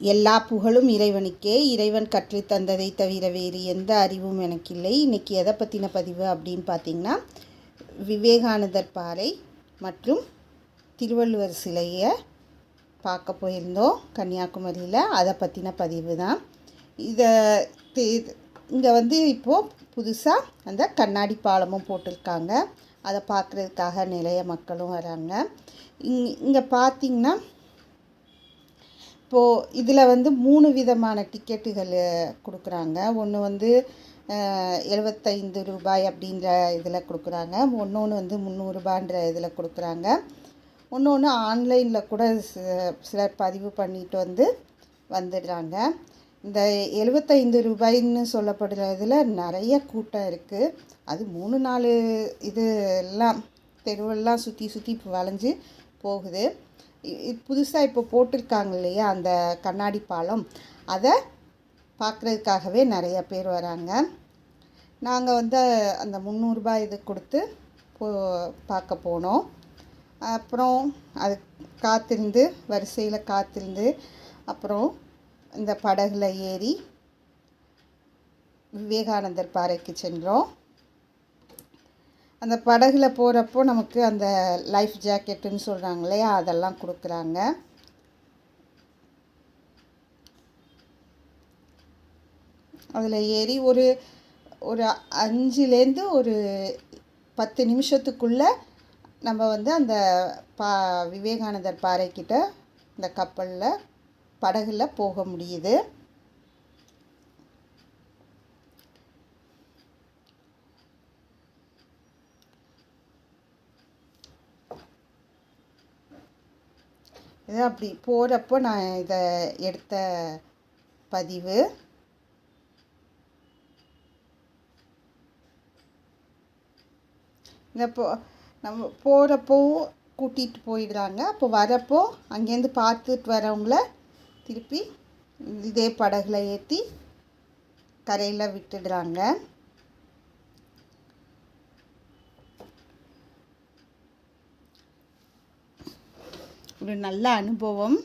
எல்லா புகழும் இறைவனுக்கே. இறைவன் கற்று தந்ததை தவிர வேறு எந்த அறிவும் எனக்கு இல்லை இன்றைக்கி எதை பற்றின பதிவு அப்படின்னு பார்த்தீங்கன்னா விவேகானந்தர் பாறை மற்றும் திருவள்ளுவர் சிலையை பார்க்க போயிருந்தோம் கன்னியாகுமரியில். அதை பற்றின பதிவு தான். இதை இங்கே வந்து இப்போது புதுசாக அந்த கண்ணாடி பாலமும் போட்டிருக்காங்க. அதை பார்க்குறதுக்காக நிறைய மக்களும் வராங்க. இங் இங்கே பார்த்தீங்கன்னா இப்போது இதில் வந்து மூணு விதமான டிக்கெட்டுகள் கொடுக்குறாங்க. ஒன்று வந்து எழுபத்தைந்து ரூபாய் அப்படின்ற இதில் கொடுக்குறாங்க. ஒன்று ஒன்று வந்து முந்நூறுபான்ற இதில் கொடுக்குறாங்க. ஒன்று ஒன்று ஆன்லைனில் கூட சிலர் பதிவு பண்ணிட்டு வந்து வந்துடுறாங்க. இந்த எழுபத்தைந்து ரூபாய்ன்னு சொல்லப்படுற இதில் நிறைய கூட்டம் இருக்குது அது மூணு நாலு இது எல்லாம் தெருவெல்லாம் சுற்றி சுற்றி வளைஞ்சு போகுது. புதுசாக இப்போ போட்டிருக்காங்க இல்லையா அந்த கண்ணாடி பாலம். அதை பார்க்குறதுக்காகவே நிறைய பேர் வராங்க. நாங்கள் வந்து அந்த முந்நூறுரூபா இது கொடுத்து போ பார்க்க போனோம். அப்புறம் அது காத்திருந்து வரிசையில் காத்திருந்து அப்புறம் இந்த படகுல ஏறி விவேகானந்தர் பாறைக்கு சென்றோம். அந்த படகுல போகிறப்போ நமக்கு அந்த லைஃப் ஜாக்கெட்டுன்னு சொல்கிறாங்க இல்லையா? அதெல்லாம் கொடுக்குறாங்க. அதில் ஏறி ஒரு ஒரு அஞ்சுலேருந்து ஒரு பத்து நிமிஷத்துக்குள்ளே நம்ம வந்து அந்த பா விவேகானந்தர் பாறைக்கிட்ட இந்த கப்பலில் படகுல போக முடியுது. இது அப்படி போகிறப்போ நான் இதை எடுத்த பதிவு. இந்த போ நம்ம போகிறப்போ கூட்டிகிட்டு போயிடுறாங்க அப்போ வரப்போ அங்கேருந்து பார்த்துட்டு வரவங்கள திருப்பி இதே படகுல ஏற்றி கரையில் விட்டுடுறாங்க. ஒரு நல்ல அனுபவம்.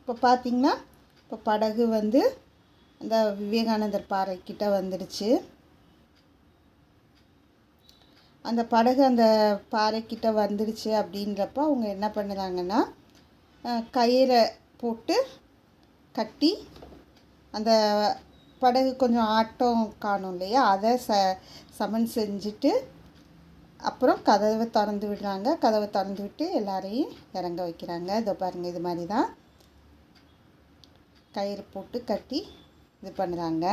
இப்போ பார்த்தீங்கன்னா இப்போ படகு வந்து அந்த விவேகானந்தர் பாறைக்கிட்ட வந்துடுச்சு. அந்த படகு அந்த பாறைக்கிட்ட வந்துடுச்சு அப்படின்றப்ப அவங்க என்ன பண்ணுறாங்கன்னா கயிறை போட்டு கட்டி அந்த படகு கொஞ்சம் ஆட்டம் காணும் இல்லையா? அதை ச சமன் செஞ்சுட்டு அப்புறம் கதவை திறந்து விடுறாங்க. கதவை திறந்து விட்டு எல்லாரையும் இறங்க வைக்கிறாங்க. இதோ பாருங்கள் இது மாதிரி தான் கயிறு போட்டு கட்டி இது பண்ணுறாங்க.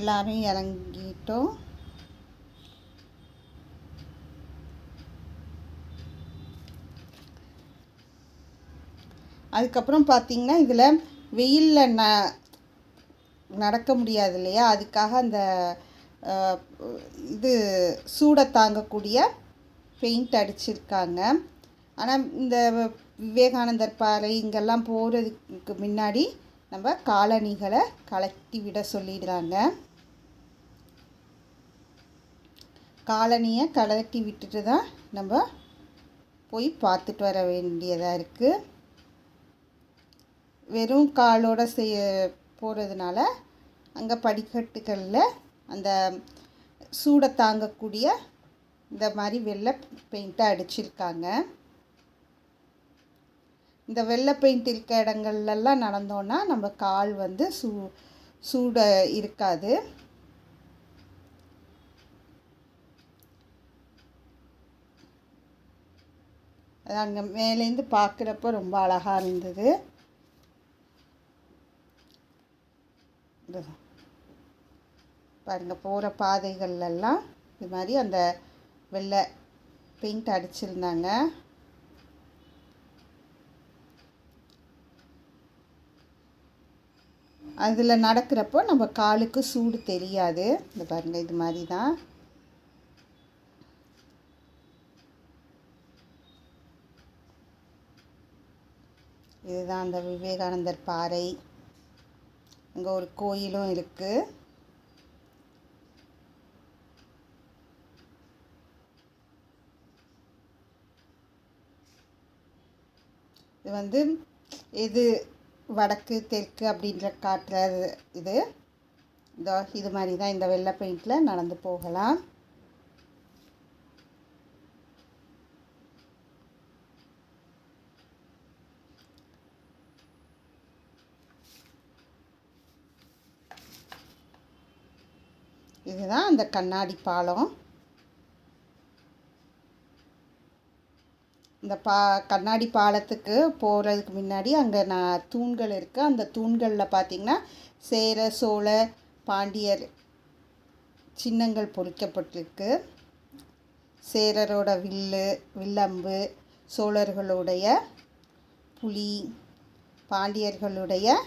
எல்லோரும் இறங்கிட்டோம். அதுக்கப்புறம் பார்த்திங்கன்னா இதில் வெயிலில் ந நடக்க முடியாது இல்லையா? அதுக்காக அந்த இது சூடை தாங்கக்கூடிய பெயிண்ட் அடிச்சிருக்காங்க. ஆனால் இந்த விவேகானந்தர் பாறை இங்கெல்லாம் போகிறதுக்கு முன்னாடி நம்ம காலணிகளை கலட்டி விட சொல்லிடுறாங்க. காலனியை கலட்டி விட்டுட்டு தான் நம்ம போய் பார்த்துட்டு வர வேண்டியதாக இருக்குது வெறும் காலோடு செய்ய போகிறதுனால அங்கே படிக்கட்டுகளில் அந்த சூடை தாங்கக்கூடிய இந்த மாதிரி வெள்ளை பெயிண்ட்டை அடிச்சிருக்காங்க. இந்த வெள்ளை பெயிண்ட் இருக்க இடங்கள்லாம் நடந்தோன்னா நம்ம கால் வந்து சூ சூட இருக்காது. அது அங்கே மேலேருந்து பார்க்குறப்ப ரொம்ப அழகாக இருந்தது. பாருங்கள் போகிற பாதைகள்லாம் இது மாதிரி அந்த வெள்ளை பெயிண்ட் அடிச்சிருந்தாங்க. அதில் நடக்கிறப்போ நம்ம காலுக்கு சூடு தெரியாது. இந்த பாருங்கள் இது மாதிரி தான் இதுதான் அந்த விவேகானந்தர் பாறை. அங்கே ஒரு கோயிலும் இருக்குது இது வந்து எது? வடக்கு தெற்கு அப்படின்ற காட்டுற இது. இதோ இது மாதிரி தான் இந்த வெள்ளை பெயிண்டில் நடந்து போகலாம். இந்த கண்ணாடி பாலம். இந்த பா கண்ணாடி பாலத்துக்கு போகிறதுக்கு முன்னாடி அங்கே நான் தூண்கள் இருக்குது அந்த தூண்களில் பார்த்தீங்கன்னா சேர சோழ பாண்டியர் சின்னங்கள் பொறிக்கப்பட்டிருக்கு. சேரரோட வில்லு வில்லம்பு சோழர்களுடைய புலி பாண்டியர்களுடைய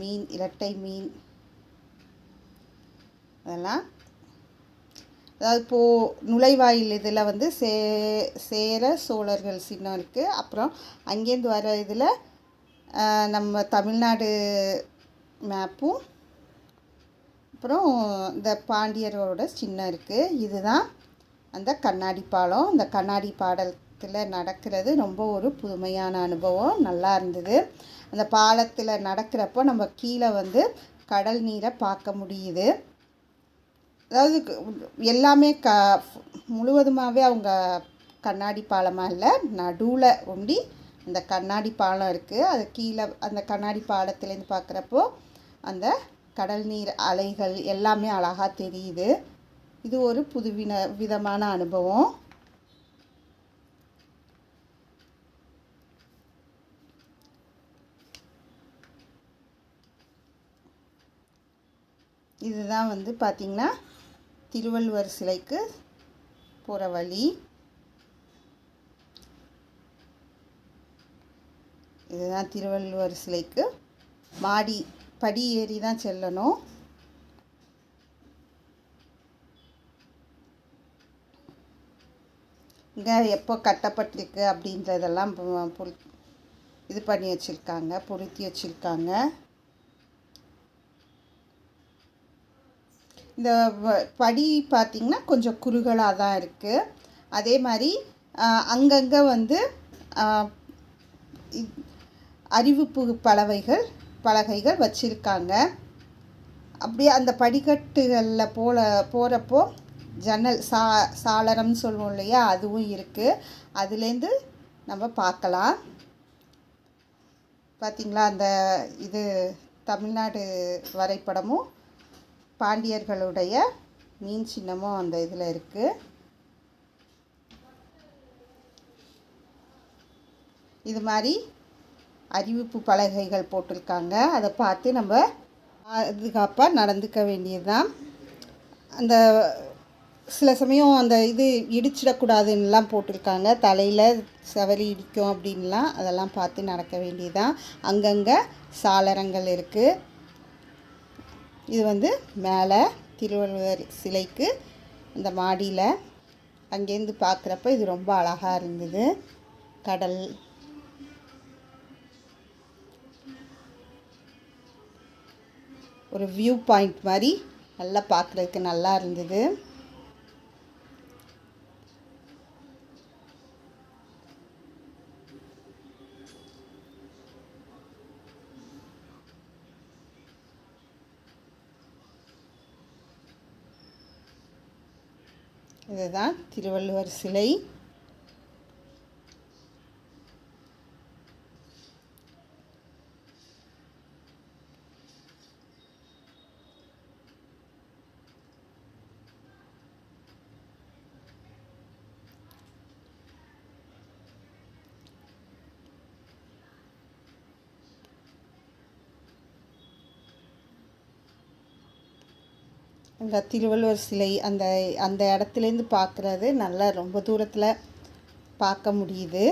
மீன் இரட்டை மீன். அதெல்லாம் அதாவது இப்போது நுழைவாயில் இதில் வந்து சே சேர சோழர்கள் சின்னம் இருக்குது அப்புறம் அங்கேருந்து வர இதில் நம்ம தமிழ்நாடு மேப்பும் அப்புறம் இந்த பாண்டியரோட சின்னம் இருக்குது இதுதான் அந்த கண்ணாடி பாலம். அந்த கண்ணாடி பாடத்தில் நடக்கிறது ரொம்ப ஒரு புதுமையான அனுபவம். நல்லா இருந்தது. அந்த பாலத்தில் நடக்கிறப்போ நம்ம கீழே வந்து கடல் நீரை பார்க்க முடியுது. அதாவது எல்லாமே க முழுவதுமாகவே அவங்க கண்ணாடி பாலமாக இல்லை நடுவில் ஒண்டி அந்த கண்ணாடி பாலம் இருக்குது அது கீழே அந்த கண்ணாடி பாலத்துலேருந்து பார்க்குறப்போ அந்த கடல் நீர் அலைகள் எல்லாமே அழகாக தெரியுது. இது ஒரு புதுவின விதமான அனுபவம். இதுதான் வந்து பார்த்திங்கன்னா திருவள்ளுவர் சிலைக்கு போகிற வழி. இதுதான் திருவள்ளுவர் சிலைக்கு. மாடி படி ஏறி தான் செல்லணும். இங்கே எப்போ கட்டப்பட்டிருக்கு அப்படின்றதெல்லாம் இது பண்ணி வச்சுருக்காங்க பொருத்தி வச்சுருக்காங்க. இந்த படி பார்த்திங்கன்னா கொஞ்சம் குறுகலாக தான் இருக்குது அதே மாதிரி அங்கங்கே வந்து அறிவிப்பு பலவைகள் பலகைகள் வச்சுருக்காங்க. அப்படியே அந்த படிக்கட்டுகளில் போல போகிறப்போ ஜன்னல் சா சாளரம்னு சொல்லுவோம் இல்லையா அதுவும் இருக்குது அதுலேருந்து நம்ம பார்க்கலாம். பார்த்திங்களா அந்த இது தமிழ்நாடு வரைபடமும் பாண்டியர்களுடைய மீன் சின்னமும் அந்த இதில் இருக்குது இது மாதிரி அறிவிப்பு பலகைகள் போட்டிருக்காங்க. அதை பார்த்து நம்ம பாதுகாப்பாக நடந்துக்க வேண்டியது தான் அந்த சில சமயம் அந்த இது இடிச்சிடக்கூடாதுன்னெலாம் போட்டிருக்காங்க. தலையில் சவரி இடிக்கும் அப்படின்லாம் அதெல்லாம் பார்த்து நடக்க வேண்டியது தான் அங்கங்கே சாளரங்கள் இருக்குது இது வந்து மேலே திருவள்ளுவர் சிலைக்கு அந்த மாடியில் அங்கேருந்து பார்க்குறப்ப இது ரொம்ப அழகாக இருந்தது. கடல். ஒரு வியூ பாயிண்ட் மாதிரி நல்லா பார்க்குறதுக்கு நல்லா இருந்தது. தான் திருவள்ளுவர் சிலை. இந்த திருவள்ளுவர் சிலை அந்த அந்த இடத்துலேருந்து பார்க்குறது நல்லா ரொம்ப தூரத்தில் பார்க்க முடியுது.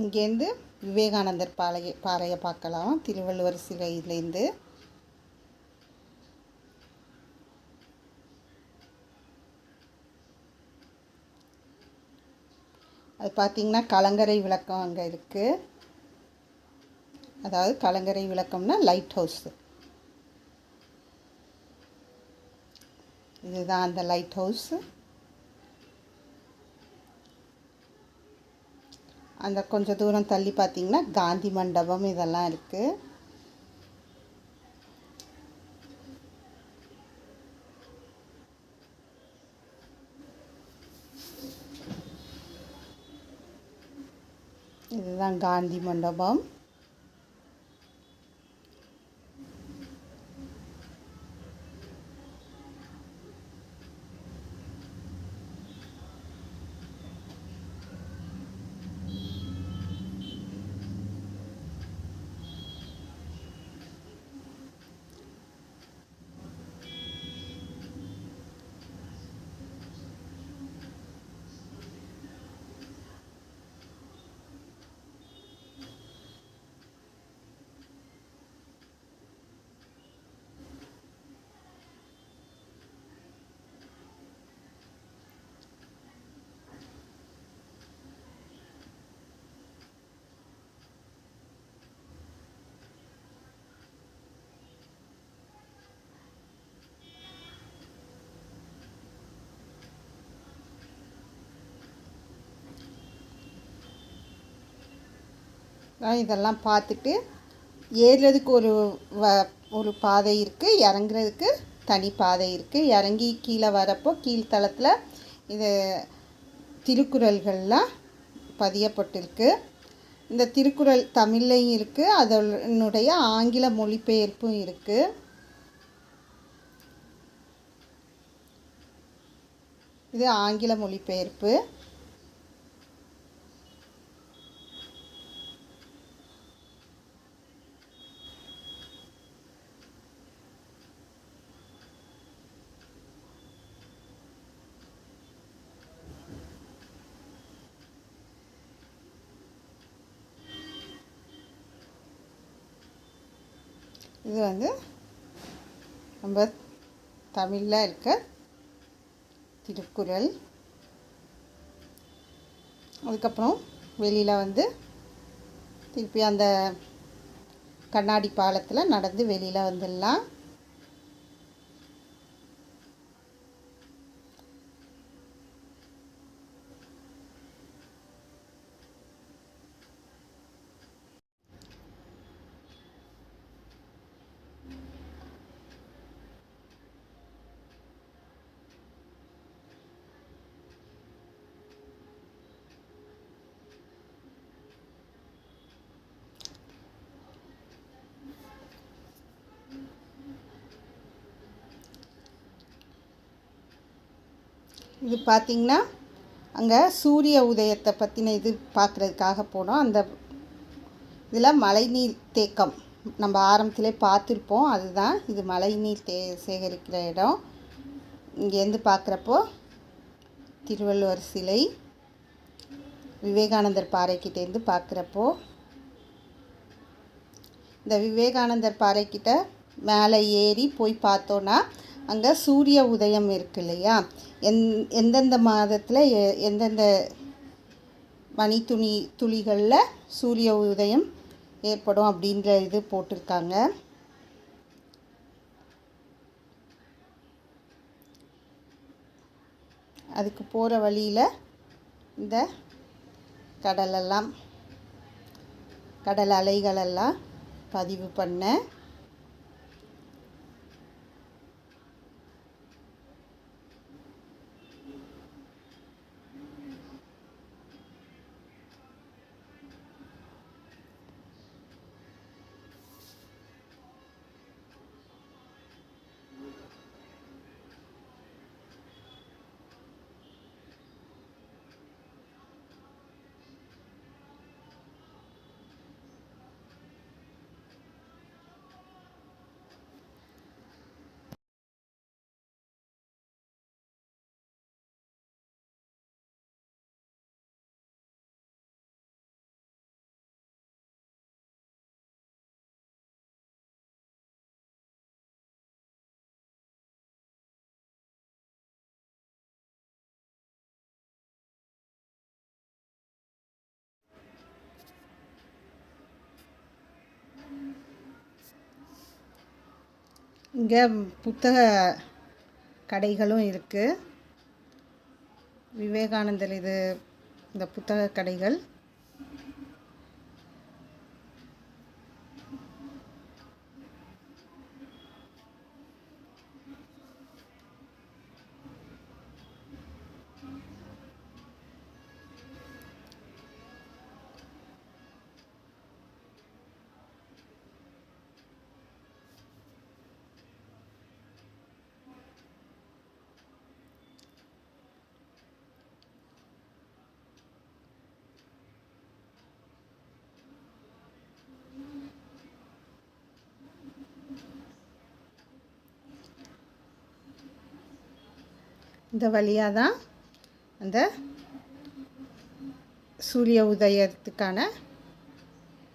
இங்கேருந்து விவேகானந்தர் பாளைய பாறையை பார்க்கலாம். திருவள்ளுவர் சிலையிலேருந்து அது பார்த்திங்கன்னா கலங்கரை விளக்கம் அங்கே இருக்குது அதாவது கலங்கரை விளக்கம்னா லைட் ஹவுஸு இதுதான் அந்த லைட் ஹவுஸு அந்த கொஞ்சம் தூரம் தள்ளி பார்த்தீங்கன்னா காந்தி மண்டபம் இதெல்லாம் இருக்குது இதுதான் காந்தி மண்டபம் நான் இதெல்லாம் பார்த்துட்டு ஏறுறதுக்கு ஒரு வ ஒரு பாதை இருக்குது இறங்குறதுக்கு தனி பாதை இருக்குது இறங்கி கீழே வரப்போ கீழ்த்தளத்தில் இது திருக்குறள்கள்லாம் பதியப்பட்டிருக்கு. இந்த திருக்குறள் தமிழ்லையும் இருக்குது அதனுடைய ஆங்கில மொழிபெயர்ப்பும் இருக்குது இது ஆங்கில மொழிபெயர்ப்பு. இது வந்து நம்ம தமிழில் இருக்க திருக்குறள். அதுக்கப்புறம் வெளியில் வந்து திருப்பி அந்த கண்ணாடி பாலத்தில் நடந்து வெளியில் வந்துடலாம். இது பார்த்திங்கன்னா அங்கே சூரிய உதயத்தை பற்றின இது பார்க்குறதுக்காக போனோம். அந்த இதில் மழைநீர் தேக்கம் நம்ம ஆரம்பத்திலே பார்த்துருப்போம். அதுதான் இது மழைநீர் தே சேகரிக்கிற இடம். இங்கேருந்து பார்க்குறப்போ திருவள்ளுவர் சிலை விவேகானந்தர் பாறைக்கிட்டேருந்து பார்க்குறப்போ இந்த விவேகானந்தர் பாறைக்கிட்ட மேலே ஏறி போய் பார்த்தோன்னா அங்கே சூரிய உதயம் இருக்கு இல்லையா? எந் எந்தெந்த மாதத்தில் எ- எந்தெந்த மணி துணி துளிகளில் சூரிய உதயம் ஏற்படும் அப்படின்ற இது போட்டிருக்காங்க. அதுக்கு போகிற வழியில் இந்த கடலெல்லாம் கடல் அலைகளெல்லாம் பதிவு பண்ணேன் இங்கே புத்தக கடைகளும் இருக்குது விவேகானந்தர் இது இந்த புத்தக கடைகள். இந்த வழியாக தான் அந்த சூரிய உதயத்துக்கான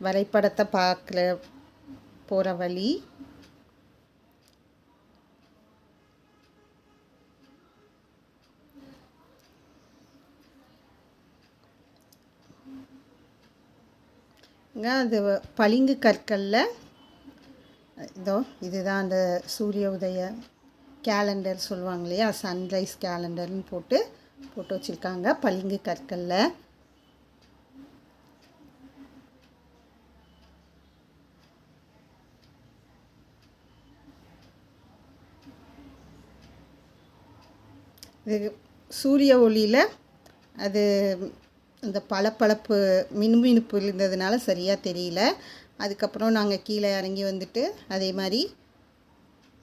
வரைபடத்தை பார்க்குற போகிற வழி. அது பளிங்கு கற்களில் இதோ இதுதான் அந்த சூரிய உதய கேலண்டர் சொல்லுவாங்க இல்லையா சன்ரைஸ் கேலண்டர்னு போட்டு போட்டு வச்சுருக்காங்க. பளிங்கு கற்களில். இது சூரிய ஒளியில் அது அந்த பளபளப்பு மினுமினுப்பு இருந்ததுனால சரியாக தெரியல. அதுக்கப்புறம் நாங்கள் கீழே இறங்கி வந்துட்டு அதே மாதிரி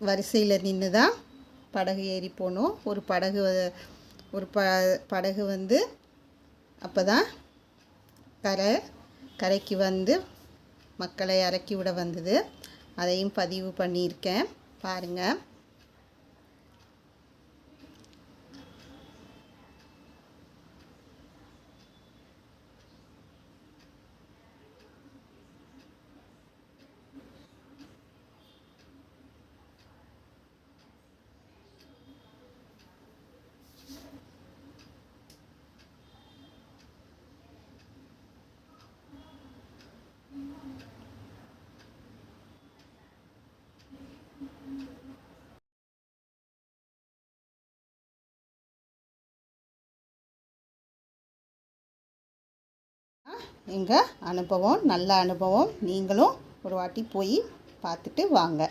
வரிசையில் நின்று தான் படகு ஏறி போனோம். ஒரு படகு ஒரு ப படகு வந்து அப்போ தான் கரை கரைக்கு வந்து மக்களை இறக்கி விட வந்தது. அதையும் பதிவு பண்ணியிருக்கேன். பாருங்கள் எங்கள் அனுபவம் நல்ல அனுபவம். நீங்களும் ஒரு வாட்டி போய் பார்த்துட்டு வாங்க.